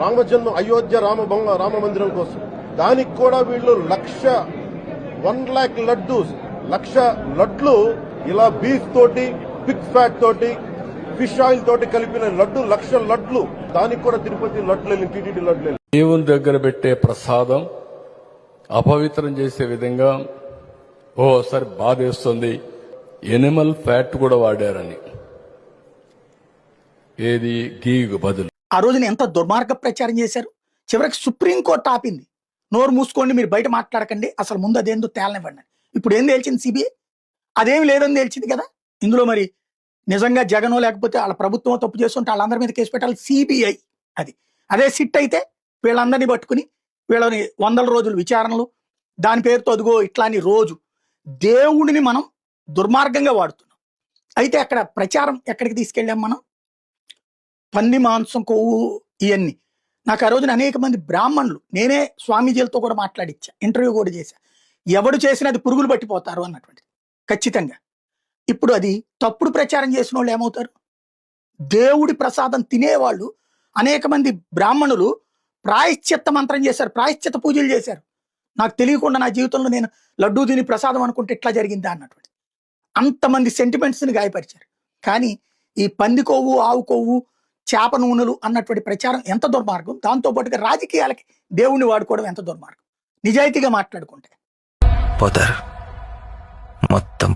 రామజన్మ అయోధ్య రామ రామ మందిరం కోసం. దానికి కూడా వీళ్ళు లక్ష వన్ లాక్ లడ్డు లక్ష లడ్లు ఇలా బీఫ్ తోటి పిక్ ఫ్యాట్ తోటి ఫిష్ ఆయిల్ తోటి కలిపిన లడ్డు లక్ష లడ్లు. దానికి కూడా తిరుపతి లడ్లు టీటీడీ లడ్లు దేవుని దగ్గర పెట్టే ప్రసాదం అపవిత్రం చేసే విధంగా ఓసారి బాధేస్తుంది. ఎనిమల్ ఫ్యాట్ కూడా వాడారని. ఏది? గీగు బదులు. ఆ రోజున ఎంత దుర్మార్గ ప్రచారం చేశారు? చివరికి సుప్రీంకోర్టు ఆపింది. నోరు మూసుకోండి మీరు బయట మాట్లాడకండి అసలు ముందు అదేందో తేలనివ్వండి ఇప్పుడు ఏం తేల్చింది సిబిఐ? అదేమి లేదని తేల్చింది కదా? ఇందులో మరి నిజంగా జగనో లేకపోతే వాళ్ళ ప్రభుత్వం తప్పు చేస్తుంటే వాళ్ళందరి మీద కేసు పెట్టాలి సిబిఐ అది. అదే సిట్ అయితే వీళ్ళందరినీ పట్టుకుని వీళ్ళని వందల రోజులు విచారణలు దాని పేరుతో అదిగో ఇట్లాని రోజు దేవుడిని మనం దుర్మార్గంగా వాడుతున్నాం. అయితే అక్కడ ప్రచారం ఎక్కడికి తీసుకెళ్ళాం మనం? పంది మాంసం కొవ్వు ఇవన్నీ నాకు ఆ రోజున అనేక మంది బ్రాహ్మణులు నేనే స్వామీజీలతో కూడా మాట్లాడిచ్చా ఇంటర్వ్యూ కూడా చేశా. ఎవడు చేసినా అది పురుగులు పట్టిపోతారు అన్నటువంటిది ఖచ్చితంగా. ఇప్పుడు అది తప్పుడు ప్రచారం చేసిన వాళ్ళు ఏమవుతారు? దేవుడి ప్రసాదం తినేవాళ్ళు అనేక మంది బ్రాహ్మణులు ప్రాయశ్చిత్త మంత్రం చేశారు ప్రాయశ్చిత్త పూజలు చేశారు. నాకు తెలియకుండా నా జీవితంలో నేను లడ్డూ తిని ప్రసాదం అనుకుంటే ఇట్లా జరిగిందా అన్నటువంటి. అంతమంది సెంటిమెంట్స్ని గాయపరిచారు. కానీ ఈ పంది కొవ్వు ఆవు కొవ్వు చేప నూనెలు అన్నటువంటి ప్రచారం ఎంత దుర్మార్గం? దాంతో పాటుగా రాజకీయాలకి దేవుణ్ణి వాడుకోవడం ఎంత దుర్మార్గం? నిజాయితీగా మాట్లాడుకుంటే. పోతారు. మొత్తం